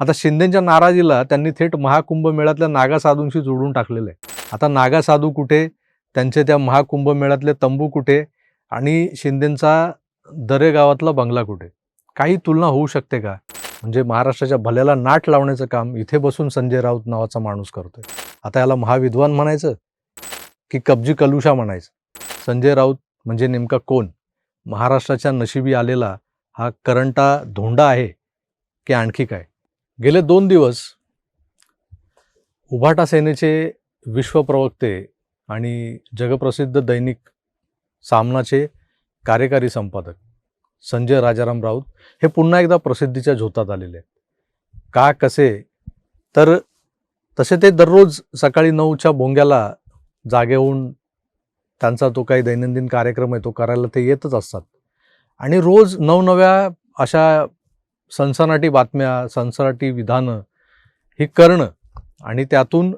आता शिंदेच्या नाराजीला त्यांनी थेट महाकुंभमेळ्यातल्या नागा साधूंशी जोडून टाकलेलं. आहे आता नागा साधू कुठे? त्यांचे त्या महाकुंभमेळ्यातले तंबू कुठे? आणि शिंदेचा दरे गावातला बंगला कुठे? काही तुलना होऊ शकते का? म्हणजे महाराष्ट्राच्या भल्याला नाट लावण्याचं काम इथे बसून संजय राऊत नावाचा माणूस करतोय. आता याला महाविद्वान म्हणायचं? की कब्जी कलुषा म्हणायचं? संजय राऊत म्हणजे नेमका कोण? महाराष्ट्राच्या नशिबी आलेला हा करंटा धोंडा आहे की आणखी काय? गेले दोन दिवस उभाटा सेनेचे विश्वप्रवक्ते आणि जगप्रसिद्ध दैनिक सामनाचे कार्यकारी संपादक संजय राजाराम राऊत हे पुन्हा एकदा प्रसिद्धीच्या झोतात आलेले आहेत. का कसे? तर तसे ते दररोज सकाळी नऊच्या भोंग्याला जागे होऊन त्यांचा तो काही दैनंदिन कार्यक्रम आहे तो करायला ते येतच असतात. आणि रोज नवनव्या अशा सनसनाटी बातम्या सनसनाटी विधानं ही करणं आणि त्यातून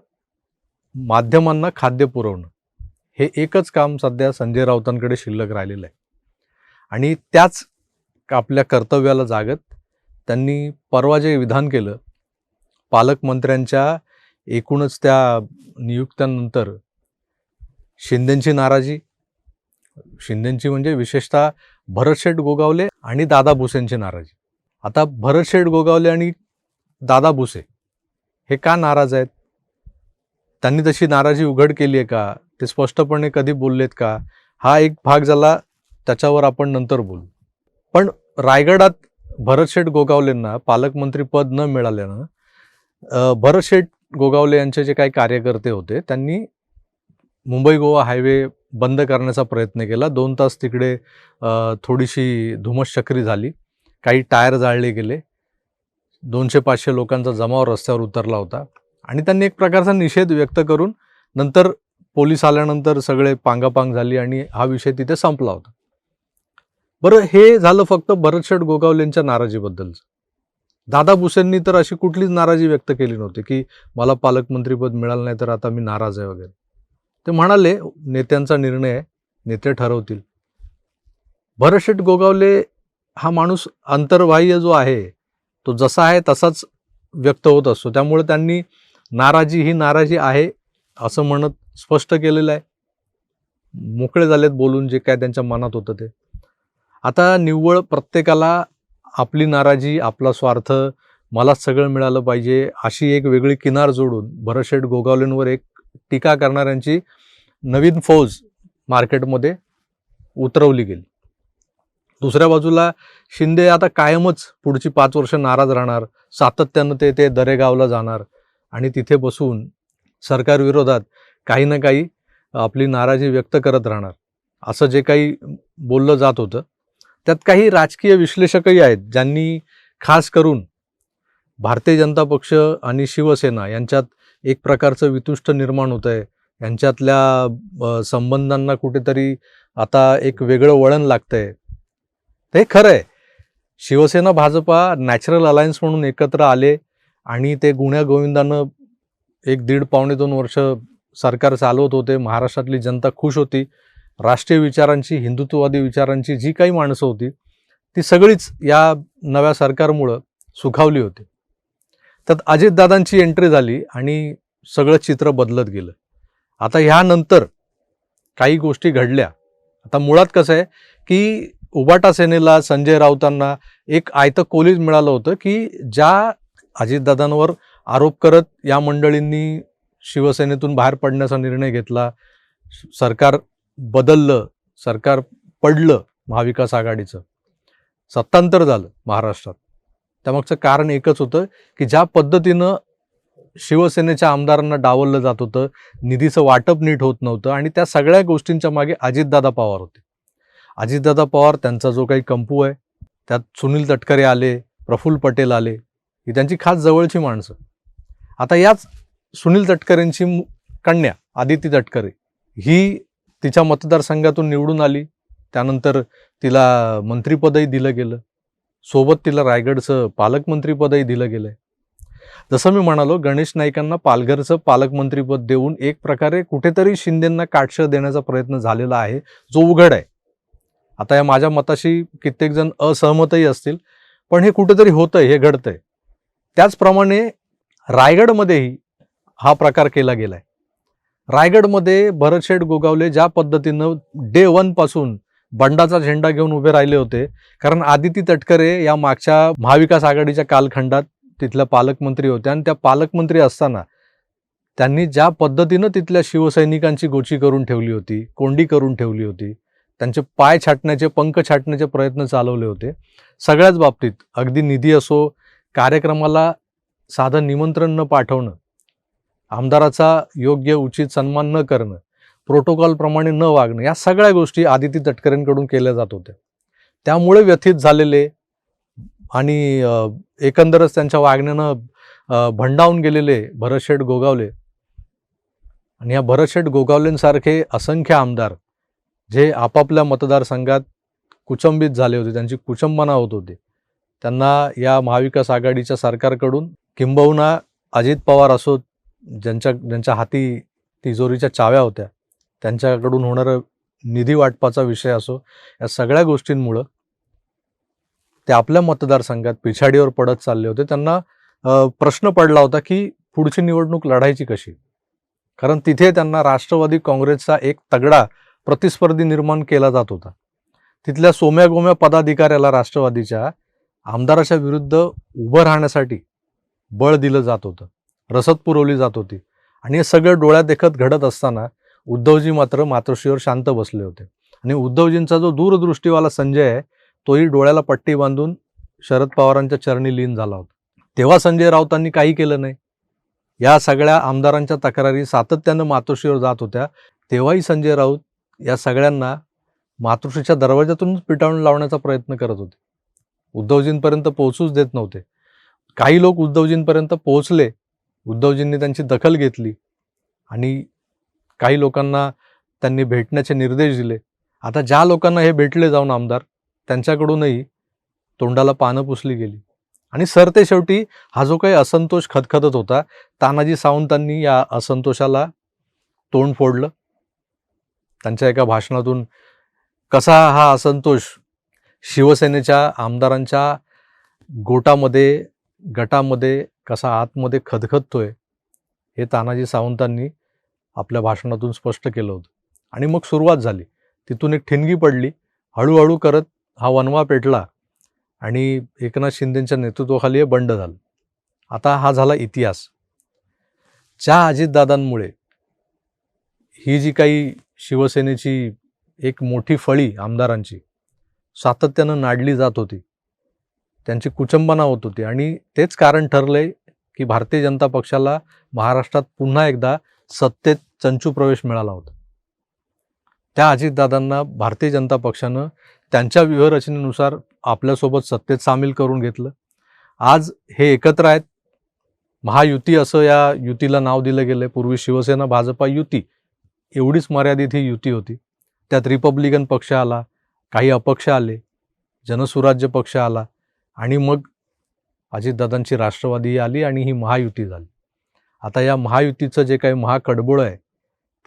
माध्यमांना खाद्य पुरवणं हे एकच काम सध्या संजय राऊतांकडे शिल्लक राहिलेलं आहे. आणि त्याच आपल्या कर्तव्याला जागत त्यांनी परवा जे विधान केलं पालकमंत्र्यांच्या एकूणच त्या नियुक्त्यानंतर शिंदेंची नाराजी शिंदेंची म्हणजे विशेषतः भरतशेठ गोगावले आणि दादा भुसेंची नाराजी. आता भरतशेठ गोगावले आणि दादा भुसे हे का नाराज आहेत? त्यांनी तशी नाराजी उघड केली आहे का? ते स्पष्टपणे कधी बोललेत का? हा एक भाग झाला त्याच्यावर आपण नंतर बोलू. पण रायगडात भरतशेठ गोगावलेंना पालकमंत्री पद न मिळाल्यानं भरतशेठ गोगावले यांचे जे काही कार्यकर्ते होते त्यांनी मुंबई गोवा हायवे बंद करण्याचा प्रयत्न केला. दोन तास तिकडे थोडीशी थोडीशी धुमसचक्री झाली. काही टायर जाळले गेले. दोनशे पाचशे लोकांचा जमाव रस्त्यावर उतरला होता. आणि त्यांनी एक प्रकारचा निषेध व्यक्त करून नंतर पोलीस आल्यानंतर सगळे पांगापांग झाली आणि हा विषय तिथे संपला होता. बरं हे झालं फक्त भरतशेठ गोगावलेंच्या नाराजीबद्दलचं. दादा भुसेंनी तर अशी कुठलीच नाराजी व्यक्त केली नव्हती की मला पालकमंत्रीपद मिळालं नाही तर आता मी नाराज आहे वगैरे. ते म्हणाले नेत्यांचा निर्णय आहे नेते ठरवतील. भरतशेठ गोगावले हा माणूस अंतर्बाह्य जो आहे तो जसा आहे तसाच व्यक्त होत असतो. त्यामुळे त्यांनी नाराजी ही नाराजी आहे असं म्हणत स्पष्ट केलेलं आहे. मोकळे झालेत बोलून जे काय त्यांच्या मनात होतं ते. आता निव्वळ प्रत्येकाला आपली नाराजी आपला स्वार्थ मलाच सगळं मिळालं पाहिजे अशी एक वेगळी किनार जोडून भरशेठ गोगावलेंवर एक टीका करणाऱ्यांची नवीन फौज मार्केटमध्ये उतरवली गेली. दुसऱ्या बाजूला शिंदे आता कायमच पुढची पाच वर्ष नाराज राहणार सातत्यानं ते ते दरेगावला जाणार आणि तिथे बसून सरकारविरोधात काही ना काही आपली नाराजी व्यक्त करत राहणार असं जे काही बोललं जात होतं. त्यात काही राजकीय विश्लेषकही आहेत ज्यांनी खास करून भारतीय जनता पक्ष आणि शिवसेना यांच्यात एक प्रकारचं वितुष्ट निर्माण होत आहे यांच्यातल्या संबंधांना कुठेतरी आता एक वेगळं वळण लागतं आहे ते हे खरं आहे शिवसेना भाजपा नॅचरल अलायन्स म्हणून एकत्र आले आणि ते गुण्या गोविंदानं एक दीड पावणे दोन वर्ष सरकार चालवत होते. महाराष्ट्रातली जनता खुश होती. राष्ट्रीय विचारांची हिंदुत्ववादी विचारांची जी काही माणसं होती ती सगळीच या नव्या सरकारमुळं सुखावली होती. त्यात अजितदादांची एंट्री झाली आणि सगळं चित्र बदलत गेलं. आता ह्यानंतर काही गोष्टी घडल्या. आता मुळात कसं आहे की उबाटा सेनेला संजय राऊतांना एक आयतं कोलीज मिळालं होतं की ज्या अजितदादांवर आरोप करत या मंडळींनी शिवसेनेतून बाहेर पडण्याचा निर्णय घेतला सरकार बदललं सरकार पडलं महाविकास आघाडीचं सत्तांतर झालं महाराष्ट्रात. त्यामागचं कारण एकच होतं की ज्या पद्धतीनं शिवसेनेच्या आमदारांना डावललं जात होतं निधीचं वाटप नीट होत नव्हतं आणि त्या सगळ्या गोष्टींच्या मागे अजितदादा पवार होते. अजितदादा पवार त्यांचा जो काही कंपू आहे त्यात सुनील तटकरे आले प्रफुल्ल पटेल आले ही त्यांची खास जवळची माणसं. आता याच सुनील तटकरेंची कन्या आदिती तटकरे ही तिच्या मतदारसंघातून निवडून आली. त्यानंतर तिला मंत्रिपदही दिलं गेलं. सोबत तिला रायगडचं पालकमंत्रीपदही दिलं गेलं आहे जसं मी म्हणालो गणेश नाईकांना पालघरचं पालकमंत्रीपद देऊन एक प्रकारे कुठेतरी शिंदेंना काटशं देण्याचा प्रयत्न झालेला आहे जो उघड आहे. आता या माझ्या मताशी कित्येक जण असहमतही असतील पण हे कुठेतरी होतंय हे घडतंय. त्याचप्रमाणे रायगडमध्येही हा प्रकार केला गेलाय. रायगडमध्ये भरतशेठ गोगावले ज्या पद्धतीनं डे वनपासून बंडाचा झेंडा घेऊन उभे राहिले होते कारण आदिती तटकरे या मागच्या महाविकास आघाडीच्या कालखंडात तिथल्या पालकमंत्री होत्या आणि त्या पालकमंत्री असताना त्यांनी ज्या पद्धतीनं तिथल्या शिवसैनिकांची गोची करून ठेवली होती कोंडी करून ठेवली होती त्यांचे पाय छाटण्याचे पंख छाटण्याचे प्रयत्न चालवले होते. सगळ्याच बाबतीत अगदी निधी असो कार्यक्रमाला साधं निमंत्रण न पाठवणं आमदाराचा योग्य उचित सन्मान न करणं प्रोटोकॉलप्रमाणे न वागणं या सगळ्या गोष्टी आदिती तटकरेंकडून केल्या जात होत्या. त्यामुळे व्यथित झालेले आणि एकंदरच त्यांच्या वागण्यानं भंडावून गेलेले भरतशेठ गोगावले. आणि या भरतशेठ गोगावलेंसारखे असंख्य आमदार जे आपापल्या मतदारसंघात कुचंबित झाले होते त्यांची कुचंबना होत होती त्यांना या महाविकास आघाडीच्या सरकारकडून किंबहुना अजित पवार असो ज्यांच्या ज्यांच्या हाती तिजोरीच्या चाव्या होत्या त्यांच्याकडून होणारं निधी वाटपाचा विषय असो या सगळ्या गोष्टींमुळं ते आपल्या मतदारसंघात पिछाडीवर पडत चालले होते. त्यांना प्रश्न पडला होता की पुढची निवडणूक लढायची कशी? कारण तिथे त्यांना राष्ट्रवादी काँग्रेसचा एक तगडा प्रतिस्पर्धी निर्माण केला जात होता. तिथल्या सोम्या गोम्या पदाधिकाऱ्याला राष्ट्रवादीच्या आमदाराच्या विरुद्ध उभं राहण्यासाठी बळ दिलं जात होतं. रसद पुरवली जात होती. आणि हे सगळं डोळ्यात देखत घडत असताना उद्धवजी मात्र मातोश्रीवर शांत बसले होते. आणि उद्धवजींचा जो दूरदृष्टीवाला संजय आहे तोही डोळ्याला पट्टी बांधून शरद पवारांच्या चरणी लीन झाला होता. तेव्हा संजय राऊतांनी काही केलं नाही. या सगळ्या आमदारांच्या तक्रारी सातत्यानं मातोश्रीवर जात होत्या. तेव्हाही संजय राऊत या सगळ्यांना मातृश्रीच्या दरवाजातूनच पिटाळून लावण्याचा प्रयत्न करत होते. उद्धवजींपर्यंत पोहोचूच देत नव्हते. काही लोक उद्धवजींपर्यंत पोहोचले उद्धवजींनी त्यांची दखल घेतली आणि काही लोकांना त्यांनी भेटण्याचे निर्देश दिले. आता ज्या लोकांना हे भेटले जाऊन आमदार त्यांच्याकडूनही तोंडाला पानं पुसली गेली. आणि सरते शेवटी हा जो काही असंतोष खदखदत होता तानाजी सावंतांनी या असंतोषाला तोंड फोडलं. त्यांच्या एका भाषणातून कसा हा असंतोष शिवसेनेच्या आमदारांच्या गोटामध्ये गटामध्ये कसा आतमध्ये खदखदतोय हे तानाजी सावंतांनी आपल्या भाषणातून स्पष्ट केलं होतं. आणि मग सुरुवात झाली. तिथून एक ठिणगी पडली. हळूहळू करत हा वनवा पेटला आणि एकनाथ शिंदेच्या नेतृत्वाखाली हे बंड झालं. आता हा झाला इतिहास. ज्या अजितदादांमुळे ही जी काही शिवसेनेची एक मोठी फळी आमदारांची सातत्यानं नाडली जात होती. त्यांची कुचंबना होत होती आणि तेच कारण ठरलंय की भारतीय जनता पक्षाला महाराष्ट्रात पुन्हा एकदा सत्तेत चंचू प्रवेश मिळाला होता. त्या अजितदादांना भारतीय जनता पक्षानं त्यांच्या व्यूहरचनेनुसार आपल्यासोबत सत्तेत सामील करून घेतलं. आज हे एकत्र आहेत. महायुती असं या युतीला नाव दिलं गेलं पूर्वी शिवसेना भाजपा युती एवढीच मर्यादित ही युती होती. त्यात रिपब्लिकन पक्ष आला काही अपक्ष आले जनसुराज्य पक्ष आला आणि मग अजितदादांची राष्ट्रवादी आली आणि ही महायुती झाली. आता या महायुतीचं जे काही महाकडबोळं आहे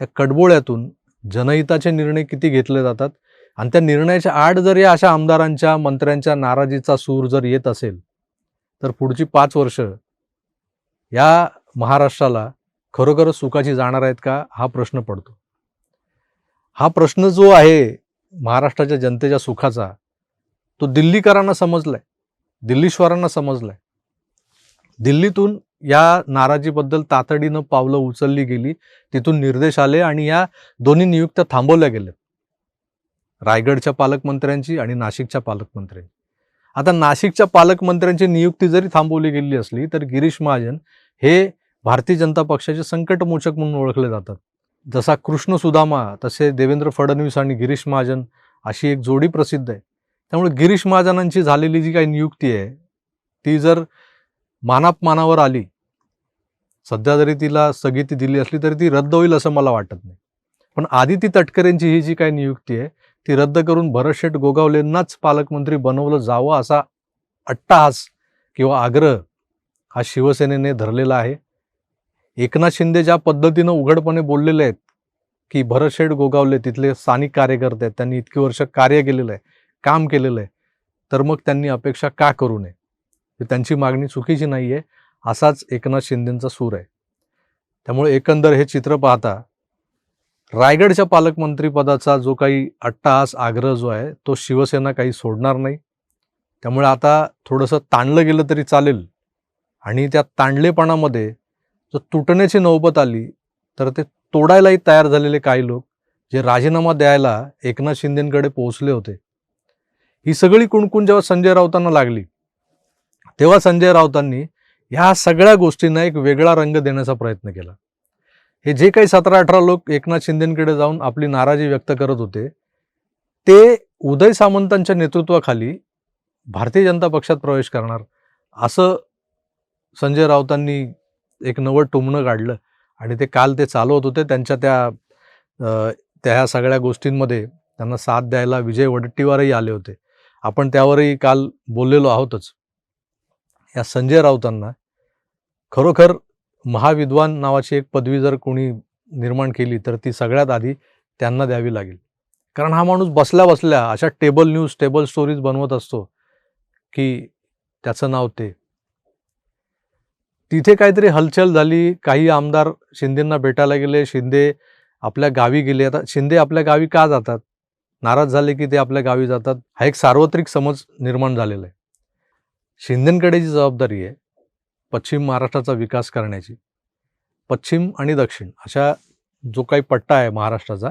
त्या कडबोळ्यातून जनहिताचे निर्णय किती घेतले जातात आणि त्या निर्णयाच्या आड जर या अशा आमदारांच्या मंत्र्यांच्या नाराजीचा सूर जर येत असेल तर पुढची पाच वर्ष या महाराष्ट्राला खरोखरच सुखाची जाणार आहेत का? हा प्रश्न पडतो. हा प्रश्न जो आहे महाराष्ट्राच्या जनतेच्या सुखाचा तो दिल्लीकरांना समजलाय दिल्लीश्वरांना समजलाय. दिल्लीतून या नाराजीबद्दल तातडीनं पावलं उचलली गेली तिथून निर्देश आले आणि या दोन्ही नियुक्त्या थांबवल्या गेल्या रायगडच्या पालकमंत्र्यांची आणि नाशिकच्या पालकमंत्र्यांची. आता नाशिकच्या पालकमंत्र्यांची नियुक्ती जरी थांबवली गेली असली तर गिरीश महाजन हे भारतीय जनता पक्षाचे संकटमोचक म्हणून ओळखले जातात. जसा कृष्ण सुदामा तसे देवेंद्र फडणवीस आणि गिरीश महाजन अशी एक जोडी प्रसिद्ध आहे. त्यामुळे गिरीश महाजनांची झालेली जी काही नियुक्ती आहे ती जर मानापमानावर आली सध्या जरी तिला स्थगिती दिली असली तरी ती रद्द होईल असं मला वाटत नाही. पण आदिती तटकरेंची ही जी काही नियुक्ती आहे ती रद्द करून भरतशेठ गोगावलेंनाच पालकमंत्री बनवलं जावं असा अट्टाहास किंवा आग्रह हा शिवसेनेने धरलेला आहे. एकनाथ शिंदे ज्या पद्धतीनं उघडपणे बोललेले आहेत की भरतशेठ गोगावले तिथले स्थानिक कार्यकर्ते आहेत त्यांनी इतकी वर्ष कार्य केलेलं आहे काम केलेलं आहे तर मग त्यांनी अपेक्षा का करू नये? त्यांची मागणी चुकीची नाही आहे असाच एकनाथ शिंदेंचा सूर आहे. त्यामुळे एकंदर हे चित्र पाहता रायगडच्या पालकमंत्रीपदाचा जो काही अट्टास आग्रह जो आहे तो शिवसेना काही सोडणार नाही. त्यामुळे आता थोडंसं ताणलं गेलं तरी चालेल. आणि त्या ताणलेपणामध्ये जर तुटण्याची नौबत आली. तर ते तोडायलाही तयार झालेले काही लोक जे राजीनामा द्यायला एकनाथ शिंदेकडे पोहोचले होते. ही सगळी कुणकुण जेव्हा संजय राऊतांना लागली तेव्हा संजय राऊतांनी ह्या सगळ्या गोष्टींना एक वेगळा रंग देण्याचा प्रयत्न केला. हे जे काही सतरा अठरा लोक एकनाथ शिंदेकडे जाऊन आपली नाराजी व्यक्त करत होते ते उदय सामंतांच्या नेतृत्वाखाली भारतीय जनता पक्षात प्रवेश करणार असं संजय राऊतांनी एक नवं टुमणं काढलं. आणि ते काल ते चालवत होते त्यांच्या त्या त्या ह्या सगळ्या गोष्टींमध्ये त्यांना साथ द्यायला विजय वडट्टीवारही आले होते. आपण त्यावरही काल बोललेलो आहोतच. या संजय राऊतांना खरोखर महाविद्वान नावाची एक पदवी जर कोणी निर्माण केली तर ती सगळ्यात आधी त्यांना द्यावी लागेल. कारण हा माणूस बसल्या बसल्या अशा टेबल न्यूज टेबल स्टोरीज बनवत असतो की त्याचं नाव ते. तिथे काहीतरी हलचल झाली. काही आमदार शिंदेंना भेटायला गेले. शिंदे आपल्या गावी गेले. आता शिंदे आपल्या गावी का जातात? नाराज झाले की ते आपल्या गावी जातात. हा एक सार्वत्रिक समज निर्माण झालेला आहे. शिंदेंकडे जी जबाबदारी आहे पश्चिम महाराष्ट्राचा विकास करण्याची पश्चिम आणि दक्षिण अशा जो काही पट्टा आहे महाराष्ट्राचा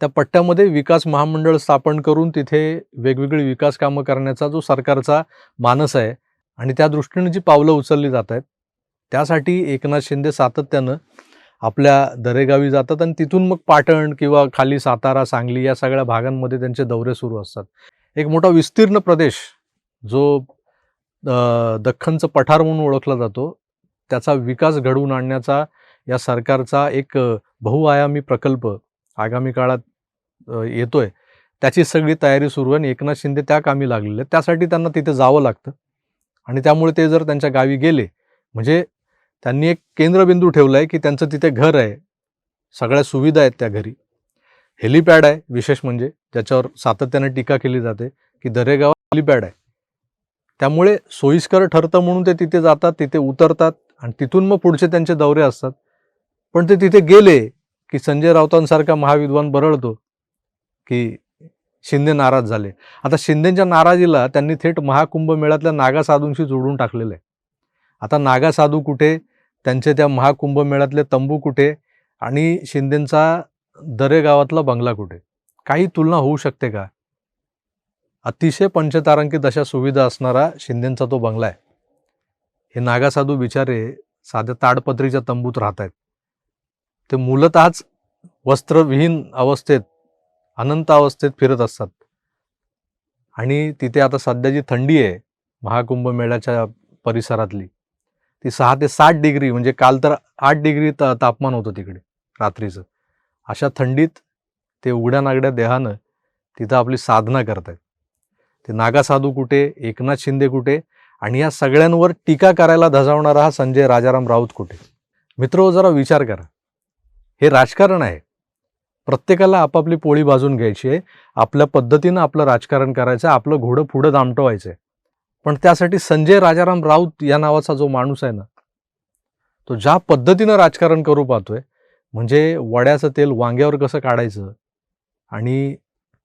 त्या पट्ट्यामध्ये विकास महामंडळ स्थापन करून तिथे वेगवेगळी विकास कामं करण्याचा जो सरकारचा मानस आहे आणि त्या दृष्टीने जी पावलं उचलली जात आहेत त्यासाठी एकनाथ शिंदे सातत्यानं आपल्या दरेगावी जातात आणि तिथून मग पाटण किंवा खाली सातारा सांगली या सगळ्या भागांमध्ये त्यांचे दौरे सुरू असतात. एक मोठा विस्तीर्ण प्रदेश जो दख्खनचं पठार म्हणून ओळखला जातो त्याचा विकास घडवून आणण्याचा या सरकारचा एक बहुआयामी प्रकल्प आगामी काळात येतोय. त्याची सगळी तयारी सुरू आहे आणि एकनाथ शिंदे त्या कामी लागलेले त्यासाठी त्यांना तिथे जावं लागतं. आणि त्यामुळे ते जर त्यांच्या गावी गेले म्हणजे त्यांनी एक केंद्रबिंदू ठेवला आहे की त्यांचं तिथे घर आहे. सगळ्या सुविधा आहेत त्या घरी. हेलिपॅड आहे विशेष म्हणजे ज्याच्यावर सातत्याने टीका केली जाते की दरेगावात हेलिपॅड आहे. त्यामुळे सोयीस्कर ठरतं म्हणून ते तिथे जातात तिथे उतरतात आणि तिथून मग पुढचे त्यांचे दौरे असतात. पण ते तिथे गेले की संजय राऊतांसारखा महाविद्वान बरळतो की शिंदे नाराज झाले. आता शिंदेच्या नाराजीला त्यांनी थेट महाकुंभमेळ्यातल्या नागा साधूंशी जोडून टाकलेलं आहे. आता नागा साधू कुठे? त्यांचे त्या महाकुंभमेळ्यातले तंबू कुठे आणि शिंदेंचा दरेगावातला बंगला कुठे? काही तुलना होऊ शकते का? अतिशय पंचतारांकित अशा सुविधा असणारा शिंदेंचा तो बंगला आहे. हे नागासाधू बिचारे साध्या ताडपत्रीच्या तंबूत राहत आहेत ते मूलतःच वस्त्रविहीन अवस्थेत अनंत अवस्थेत फिरत असतात. आणि तिथे आता सध्या जी थंडी आहे महाकुंभ मेळ्याच्या परिसरातली ती सहा ते सात डिग्री म्हणजे काल तर आठ डिग्री त तापमान होतं तिकडे रात्रीचं. अशा थंडीत ते उघड्या नागड्या देहानं तिथं आपली साधना करतायत. ते नागासाधू कुठे एकनाथ शिंदे कुठे आणि या सगळ्यांवर टीका करायला धजावणारा हा संजय राजाराम राऊत कुठे? मित्र जरा विचार करा. हे राजकारण आहे. प्रत्येकाला आपापली पोळी भाजून घ्यायची आहे. आपल्या पद्धतीनं आपलं राजकारण करायचं आहे. आपलं घोडं पुढं दामटवायचं आहे. पण त्यासाठी संजय राजाराम राऊत या नावाचा जो माणूस आहे ना तो ज्या पद्धतीनं राजकारण करू पाहतोय म्हणजे वड्याचं तेल वांग्यावर कसं काढायचं आणि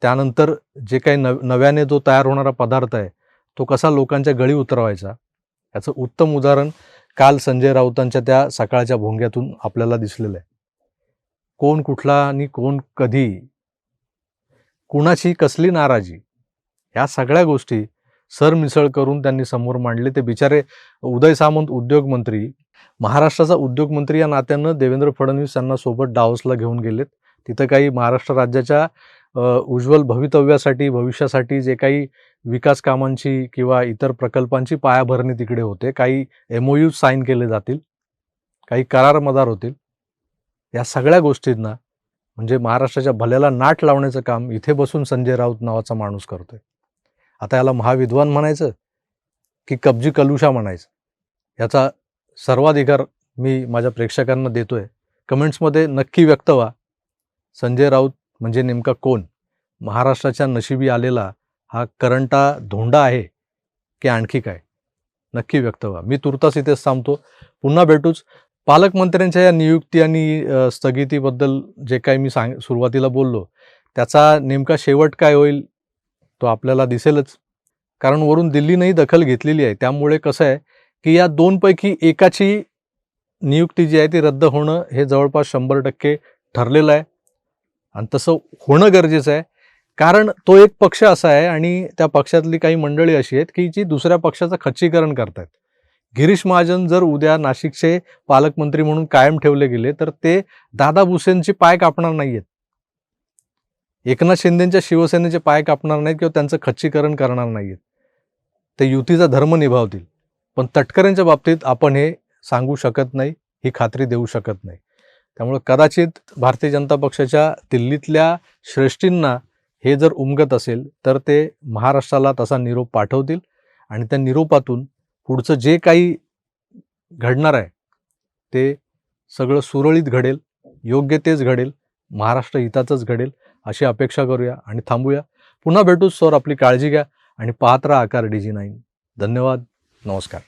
त्यानंतर जे काही नव नव्याने जो तयार होणारा पदार्थ आहे तो कसा लोकांच्या गळी उतरवायचा याचं उत्तम उदाहरण काल संजय राऊतांच्या त्या सकाळच्या भोंग्यातून आपल्याला दिसलेलं आहे. कोण कुठला आणि कोण कधी कुणाची कसली नाराजी या सगळ्या गोष्टी सरमिसळ करून त्यांनी समोर मांडले. ते बिचारे उदय सामंत उद्योगमंत्री महाराष्ट्राचा उद्योगमंत्री या नात्यानं देवेंद्र फडणवीस यांना सोबत डावसला घेऊन गेलेत. तिथं काही महाराष्ट्र राज्याच्या उज्ज्वल भवितव्यासाठी भविष्यासाठी जे काही विकास कामांची किंवा इतर प्रकल्पांची पायाभरणी तिकडे होते. काही एमओयू साईन केले जातील. काही करार मदार होतील. या सगळ्या गोष्टींना म्हणजे महाराष्ट्राच्या भल्याला नाट लावण्याचं काम इथे बसून संजय राऊत नावाचा माणूस करतोय. आता याला महाविद्वान म्हणायचं की कब्जी कलुषा म्हणायचं. याचा सर्वाधिकार मी माझ्या प्रेक्षकांना देतो आहे कमेंट्समध्ये नक्की व्यक्त व्हा. संजय राऊत म्हणजे नेमका कोण? महाराष्ट्राच्या नशिबी आलेला हा करंटा धोंडा आहे की आणखी काय? नक्की व्यक्त व्हा. मी तुर्तास इथेच थांबतो. पुन्हा भेटूच. पालकमंत्र्यांच्या या नियुक्ती आणि स्थगितीबद्दल जे काही मी सांग सुरुवातीला बोललो त्याचा नेमका शेवट काय होईल तो आपल्याला दिसेलच. कारण वरून दिल्लीनंही दखल घेतलेली आहे. त्यामुळे कसं आहे की या दोनपैकी एकाची नियुक्ती जी आहे ती रद्द होणं हे जवळपास शंभर टक्के ठरलेलं आहे. आणि तसं होणं गरजेचं आहे. कारण तो एक पक्ष असा आहे आणि त्या पक्षातली काही मंडळी अशी आहेत की जी दुसऱ्या पक्षाचं खच्चीकरण करतायत. गिरीश महाजन जर उद्या नाशिकचे पालकमंत्री म्हणून कायम ठेवले गेले तर ते दादा भुसेनचे पाय कापणार नाही आहेत एकनाथ शिंदेच्या शिवसेनेचे पाय कापणार नाहीत किंवा त्यांचं खच्चीकरण करणार नाहीत ते युतीचा धर्म निभावतील. पण तटकऱ्यांच्या बाबतीत आपण हे सांगू शकत नाही ही खात्री देऊ शकत नाही. त्यामुळे कदाचित भारतीय जनता पक्षाच्या दिल्लीतल्या श्रेष्ठींना हे जर उमगत असेल तर ते महाराष्ट्राला तसा निरोप पाठवतील आणि त्या निरोपातून पुढचं जे काही घडणार आहे ते सगळं सुरळीत घडेल योग्य तेच घडेल महाराष्ट्र हिताचंच घडेल. अशी अपेक्षा करूया आणि थांबूया. पुन्हा भेटूच सर आपली काळजी घ्या आणि पाहत राहा आकार डी जी नाईन. धन्यवाद. नमस्कार.